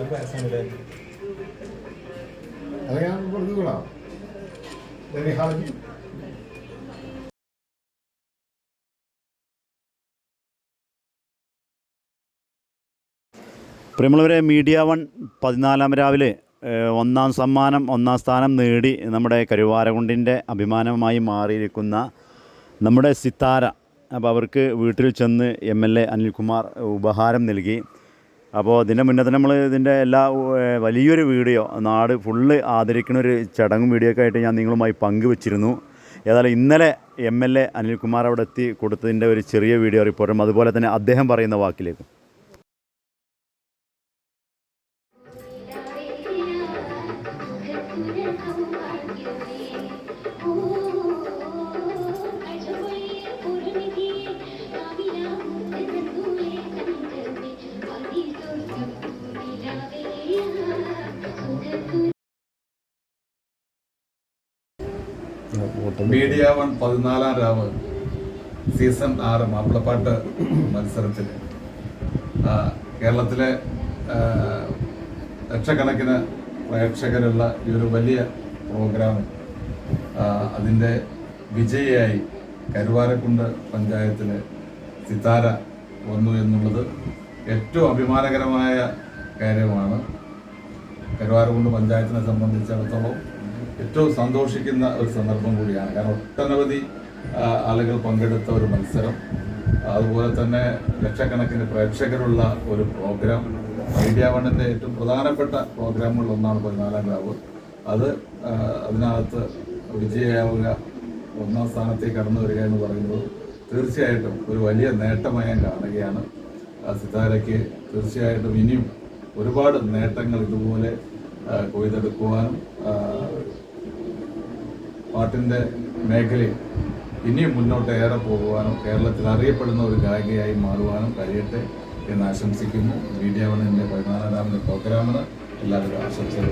ഒരു അത് ഞാൻ പ്രിയമുള്ളവരെ മീഡിയ വൺ പതിനാലാം രാവിലെ ഒന്നാം സമ്മാനം ഒന്നാം സ്ഥാനം നേടി നമ്മുടെ കരുവാരകുണ്ടിന്റെ അഭിമാനമായി മാറിയിരിക്കുന്ന നമ്മുടെ സിത്താര. അപ്പോൾ അവർക്ക് വീട്ടിൽ ചെന്ന് എം എൽ എ അനിൽകുമാർ ഉപഹാരം നൽകി. അപ്പോൾ ഇതിന്റെ മുന്നേ തന്നെ നമ്മൾ ഇതിന്റെ എല്ലാ വലിയൊരു വീഡിയോ നാട് ഫുള്ള് ആദരിക്കുന്ന ഒരു ചടങ്ങും വീഡിയോ ഒക്കെ ആയിട്ട് ഞാൻ നിങ്ങളുമായി പങ്കുവച്ചിരുന്നു. ഏതായാലും ഇന്നലെ എം എൽ എ അനിൽകുമാർ അവിടെ എത്തി കൊടുത്തതിന്റെ ഒരു ചെറിയ വീഡിയോ റിപ്പോർട്ടും അതുപോലെ തന്നെ അദ്ദേഹം പറയുന്ന വാക്കിലേക്കും. മീഡിയ വൺ പതിനാലാം രാവ് സീസൺ ആറ് മാപ്പിളപ്പാട്ട് മത്സരത്തിൽ കേരളത്തിലെ ലക്ഷക്കണക്കിന് പ്രേക്ഷകരുള്ള ഈ ഒരു വലിയ പ്രോഗ്രാം അതിന്റെ വിജയിയായി കരുവാരക്കുണ്ട് പഞ്ചായത്തിലെ സിതാര വന്നു എന്നുള്ളത് ഏറ്റവും അഭിമാനകരമായ കാര്യമാണ്. കരുവാരക്കുണ്ട് പഞ്ചായത്തിനെ സംബന്ധിച്ചിടത്തോളം ഏറ്റവും സന്തോഷിക്കുന്ന ഒരു സന്ദർഭം കൂടിയാണ്. കാരണം ഒട്ടനവധി ആളുകൾ പങ്കെടുത്ത ഒരു മത്സരം. അതുപോലെ തന്നെ ലക്ഷക്കണക്കിന് പ്രേക്ഷകരുള്ള ഒരു പ്രോഗ്രാം. മീഡിയ വണ്ണിന്റെ ഏറ്റവും പ്രധാനപ്പെട്ട പ്രോഗ്രാമുകളിൽ ഒന്നാണ് പതിനാലാം ക്ലാവ്. അത് അതിനകത്ത് വിജയമാവുക ഒന്നാം സ്ഥാനത്തേക്ക് കടന്നു വരിക എന്ന് പറയുന്നത് തീർച്ചയായിട്ടും ഒരു വലിയ നേട്ടമായി ഞാൻ കാണുകയാണ്. സിതാരയ്ക്ക് തീർച്ചയായിട്ടും ഇനിയും ഒരുപാട് നേട്ടങ്ങൾ ഇതുപോലെ കൊയ്തെടുക്കുവാനും പാട്ടിന്റെ മേഖലയിൽ ഇനിയും മുന്നോട്ട് ഏറെ പോകുവാനും കേരളത്തിൽ അറിയപ്പെടുന്ന ഒരു ഗായികയായി മാറുവാനും കഴിയട്ടെ എന്ന് ആശംസിക്കുന്നു. മീഡിയ വണ്ണിന്റെ പതിനാലാമത് പ്രോഗ്രാമിന് എല്ലാവരും ആശംസകൾ.